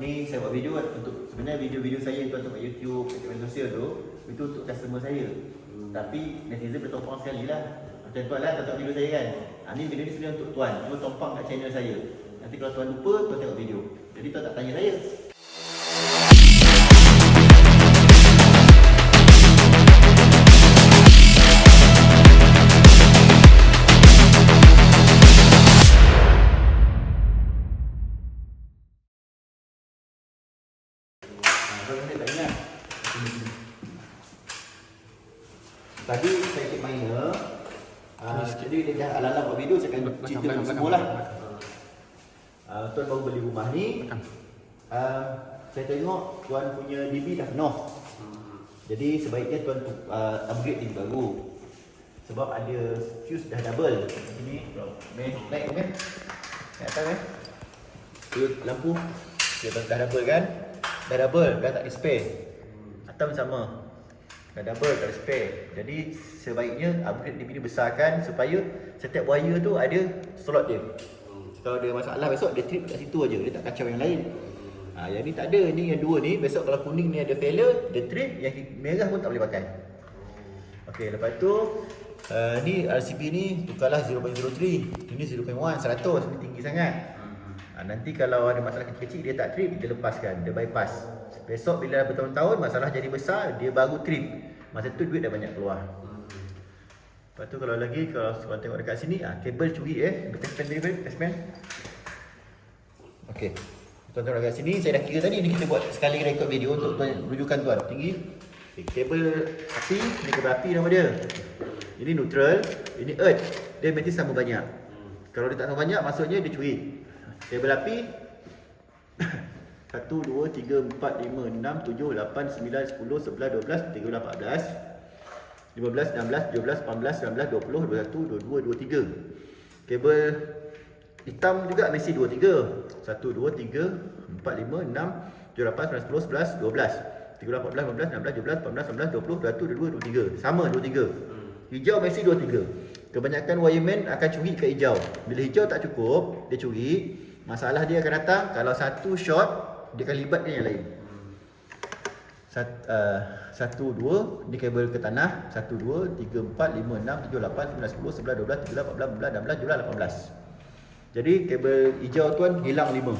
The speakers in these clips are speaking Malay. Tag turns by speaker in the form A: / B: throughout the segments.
A: ni saya buat video untuk sebenarnya video-video saya itu untuk YouTube, kat media sosial tu itu untuk customer saya. Hmm. Tapi netizen bertopang sekali lah. Macam tuan lah tonton video saya kan. Ha, ni video ni sebenarnya untuk tuan, cuma tompang kat channel saya. Nanti kalau tuan lupa, tuan tengok video. Jadi tuan tak tanya saya. Tadi saya cek minor. Uh, jadi dia dah alalah buat video, saya akan cerita belakang, semua belakang, lah. Belakang. Uh, tuan baru beli rumah ni. Uh, saya tengok tuan punya DB dah penuh. Hmm. Jadi sebaiknya tuan tu, uh, upgrade DB baru. Sebab ada fuse dah double. Ini, naik ke Naik tak eh. Tu lampu dia dah double kan? Dah double, dah tak ada spare. Hmm. Atas sama. Dah double, tak ada spare Jadi sebaiknya upgrade TV ni besarkan Supaya setiap wire tu ada slot dia hmm. Kalau ada masalah besok dia trip kat situ aja, Dia tak kacau yang lain hmm. ha, Yang ni tak ada, ni yang dua ni Besok kalau kuning ni ada failure Dia trip, yang merah pun tak boleh pakai Okay, lepas tu uh, Ni RCP ni tukarlah 0.03 Ini 0.1, 100 Ini tinggi sangat Ha, nanti kalau ada masalah kecil-kecil dia tak trip, dia lepaskan, dia bypass. Besok bila dah bertahun-tahun masalah jadi besar, dia baru trip. Masa tu duit dah banyak keluar. Lepas tu kalau lagi kalau korang tengok dekat sini, ah kabel curi eh. Betul-betul dia kan, Tasman. Okey. Tuan, tuan dekat sini saya dah kira tadi ni kita buat sekali rekod video untuk tuan rujukan tuan. Tinggi. Okay, kabel api, ni kabel api nama dia. Ini neutral, ini earth. Dia mesti sama banyak. Kalau dia tak sama banyak, maksudnya dia curi. Kabel api 1, 2, 3, 4, 5, 6, 7, 8, 9, 10, 11, 12, 13, 14, 15, 16, 17, 18, 19, 20, 21, 22, 23 Kabel hitam juga mesti 2, 3 1, 2, 3, 4, 5, 6, 7, 8, 9, 10, 11, 12 13, 14, 15, 16, 17, 18, 19, 20, 21, 22, 23 Sama 2, 3 hmm. Hijau mesti 2, 3 Kebanyakan wireman akan curi ke hijau Bila hijau tak cukup, dia curi Masalah dia akan datang kalau satu shot dia akan libatkan yang lain. Sat, uh, satu, dua, ni kabel ke tanah. Satu, dua, tiga, empat, lima, enam, tujuh, lapan, sembilan, sepuluh, sebelah, dua belas, tiga belas, empat belas, belas, belas, tujuh lapan belas. Jadi kabel hijau tuan hilang lima.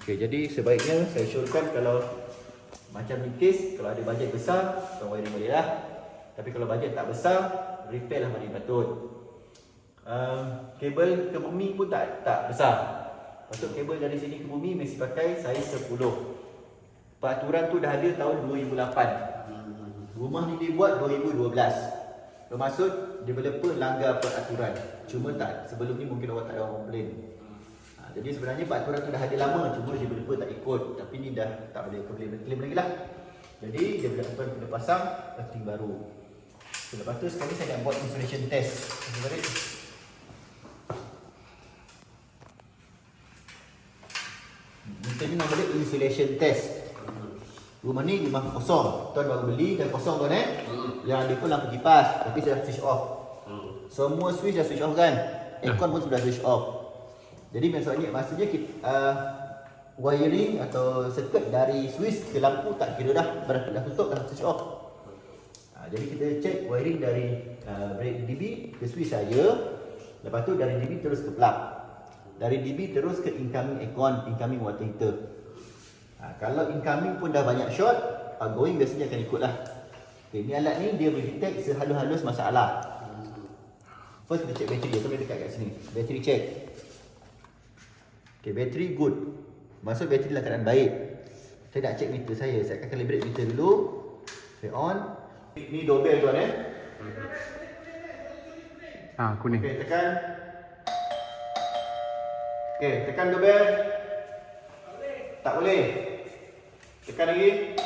A: Okey, jadi sebaiknya saya syorkan kalau macam ni kes, kalau ada bajet besar, tuan wiring boleh lah. Tapi kalau bajet tak besar, repair lah mari patut. Ehm, kabel ke bumi pun tak tak besar. Masuk kabel dari sini ke bumi mesti pakai saiz 10. Peraturan tu dah ada tahun 2008. Rumah ni dibuat 2012. Bermaksud developer langgar peraturan. Cuma tak sebelum ni mungkin orang tak ada orang komplain. Ha, jadi sebenarnya peraturan tu dah ada lama cuma developer tak ikut tapi ni dah tak boleh komplain claim lagi lah. Jadi dia developer kena pasang rating baru. Lepas tu sekarang saya nak buat installation test. Sebenarnya insulation test. Rumah ni memang kosong. Tuan baru beli dan kosong tuan eh. Hmm. Yang ada pun lampu kipas tapi saya switch off. Hmm. Semua switch dah switch off kan? Hmm. Aircon pun sudah switch off. Jadi maksudnya maksudnya kita uh, wiring atau circuit dari switch ke lampu tak kira dah berapa dah tutup dah switch off. Uh, jadi kita check wiring dari uh, DB ke switch saja. Lepas tu dari DB terus ke plug. Dari DB terus ke incoming aircon, incoming water heater kalau incoming pun dah banyak shot, outgoing biasanya akan ikut lah. Okay ni alat ni dia detect sehalus-halus masalah. First kita check bateri dia, sampai dekat kat sini. Bateri check. Okey, bateri good. Maksud bateri dalam keadaan baik. Saya nak check meter saya. Saya akan calibrate meter dulu. Saya on. Ni doorbell tuan eh. Ha, kuning. Okey, tekan. Okey, tekan doorbell. Tak boleh. Tak boleh. Tekan lagi.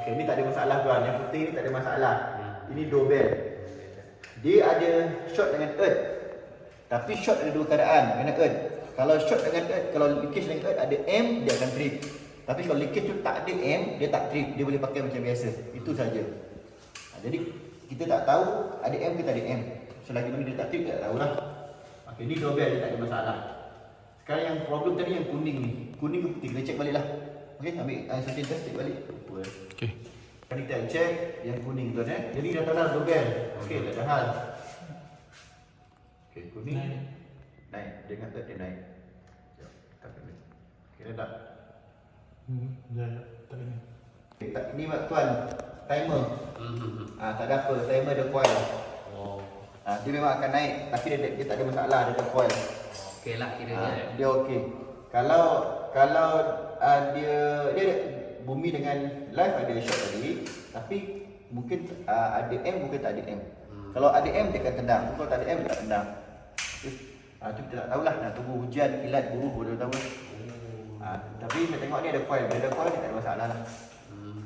A: Okey, ni tak ada masalah tuan. Yang penting ni tak ada masalah. Hmm. Ini do Dia ada shot dengan earth. Tapi shot ada dua keadaan, kena earth. Kalau shot dengan earth, kalau leakage dengan earth ada M dia akan trip. Tapi kalau leakage tu tak ada M, dia tak trip. Dia boleh pakai macam biasa. Itu saja. Ha, jadi kita tak tahu ada M ke tak ada M. Selagi mana dia tak trip, tak tahulah. Okey, ni do bell dia tak ada masalah. Sekarang yang problem tadi yang kuning ni. Kuning ke putih? Kita check baliklah. Okey, ambil air suci test balik. Okey. Tadi time check yang kuning tu eh. Jadi dah tanah tu kan. Okey, dah dah Okey, kuning. Naik. Naik. Dia kata dia naik. Hmm, tak ada. Okey, dah. Hmm, dah tak Okay, tak buat tuan timer. Hmm. Ah, ha, tak ada apa. Timer dia coil. Oh. Ah, dia memang akan naik tapi dia, dia tak ada masalah dia coil. Okeylah kira ha, dia. Ah, dia okey kalau kalau uh, dia dia ada, bumi dengan live ada shot tadi tapi mungkin uh, ada M mungkin tak ada M. Hmm. Kalau ada M dia akan tendang. Kalau tak ada M dia tak tendang. Ah uh, tu kita tak tahulah nak tunggu hujan kilat guru baru tahu. hmm. uh, tapi saya tengok ni ada coil. Bila ada coil dia tak ada masalah lah. Hmm.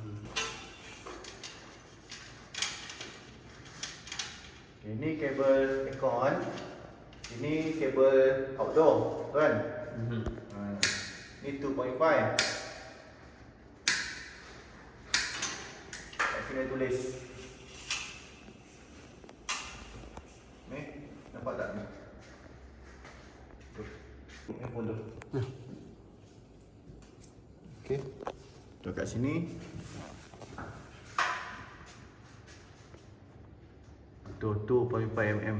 A: Ini kabel aircon. Ini kabel outdoor kan? Hmm. 2.5 Kat sini tulis Ni Nampak tak ni Ni pun tu ya. Okay Tu kat sini Tu 2.5 mm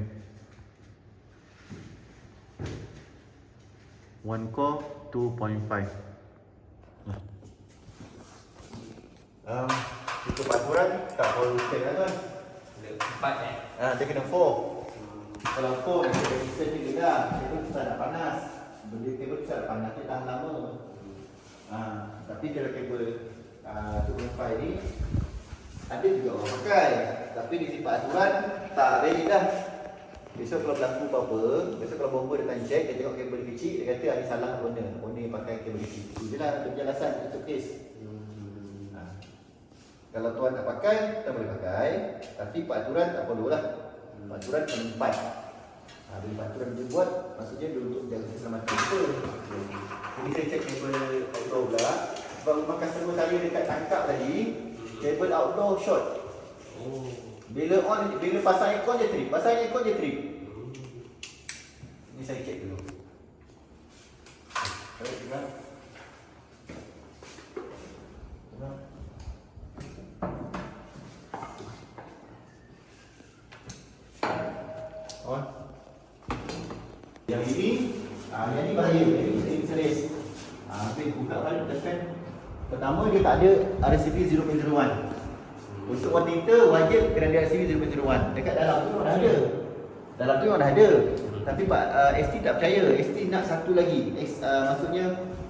A: One core 2.5 um, Cukup empat orang Tak perlu return lah tuan
B: Kena empat eh
A: ah, Dia kena 4 hmm. Kalau 4 Kita kena return je dia Table tu tak nak panas Benda table tu tak nak panas Dia dah lama hmm. ah, Tapi kalau table uh, ah, 2.5 ni Ada juga orang pakai Tapi dia simpan aturan Tak ready dah Biasa kalau berlaku apa-apa, biasa kalau bomba datang check, dia tengok kabel dia kecil, dia kata ada salah owner. Owner yang pakai kabel kecil. Itu je lah, itu penjelasan, itu kes. Hmm. Ha. Kalau tuan tak pakai, tak boleh pakai. Tapi peraturan tak perlu lah. Hmm. Peraturan tempat. Ha, bila peraturan dia buat, maksudnya dia untuk jaga keselamatan. Apa? Ini saya check kabel outdoor pula. Sebab rumah customer saya dekat tangkap tadi, hmm. kabel outdoor short. Oh. Bila on bila pasang aircon je trip. Pasang aircon je trip. Ni saya check dulu. Oh. Yang yang ini, ah, ini Baik, ah, tengah. Pertama dia tak ada RCP 0.01 untuk wanita wajib kena ada siri 0.01 Dekat dalam tu ada Dalam tu memang dah ada Tapi Pak uh, ST tak percaya ST nak satu lagi uh, Maksudnya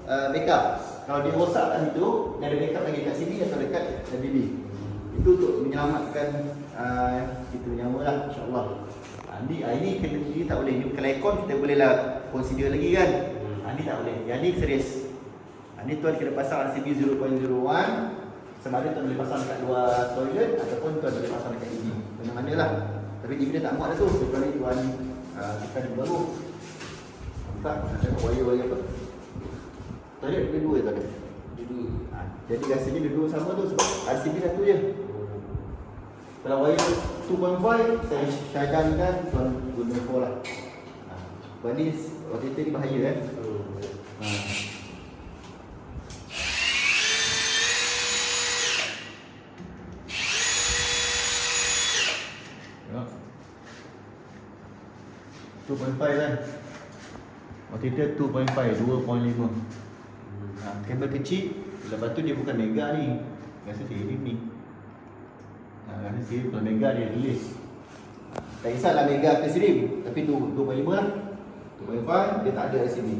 A: uh, backup Kalau dia rosak kat situ Dia ada backup lagi dekat sini atau dekat LBB Itu untuk menyelamatkan uh, Kita punya nyawa lah insyaAllah Andi, ah, ah, ini kena ini tak boleh. Ini kalau aircon kita boleh lah consider lagi kan. Andi ah, tak boleh. Yang ni serius. Andi tuan kena pasang RCB 0.01 Semalam tuan boleh pasang dekat dua toilet ataupun tuan boleh pasang dekat ini, Mana mana lah. Tapi TV dia tak muat dah tu. Sebab ni tuan kita ni baru. Tak, nak cakap wire-wire apa. Toilet ada dua tu ada. dua. Ha, jadi rasanya dia dua sama tu sebab RCB satu je. Kalau wire 2.5, saya syarikankan tuan guna 4 lah. Ha. Sebab ni, waktu itu ni bahaya kan. 2.5 kan Altitude 2.5, 2.5 hmm. ha, Kabel kecil Lepas tu dia bukan mega ni Rasa sirip ni ha, Rasa sirip kalau mega dia tulis Tak kisahlah mega ke sini, Tapi 2.5 lah 2.5 dia tak ada di sini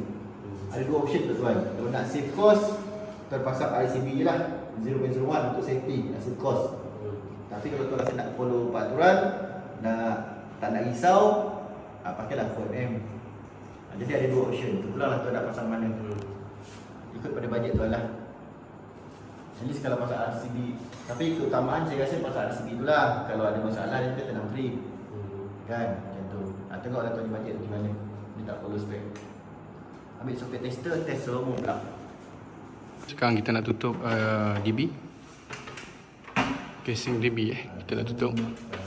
A: Ada dua option tu tuan Kalau nak save cost terpaksa ICB je lah 0.01 untuk safety Nak save cost Tapi kalau tuan rasa nak follow peraturan Nak tak nak risau uh, pakailah phone M. Uh, jadi ada dua option. Lah tu pula lah tuan nak pasang mana. Hmm. Ikut pada bajet tuan lah. Jadi kalau pasang RCD, tapi itu utamaan saya rasa pasang RCD tu lah. Kalau ada masalah dia kena free. Hmm. Kan? Macam tu. Ha, tengok lah tuan bajet macam mana. Dia tak follow spec. Ambil software tester, test semua pula.
C: Sekarang kita nak tutup uh, DB. Casing DB eh. Kita nak tutup.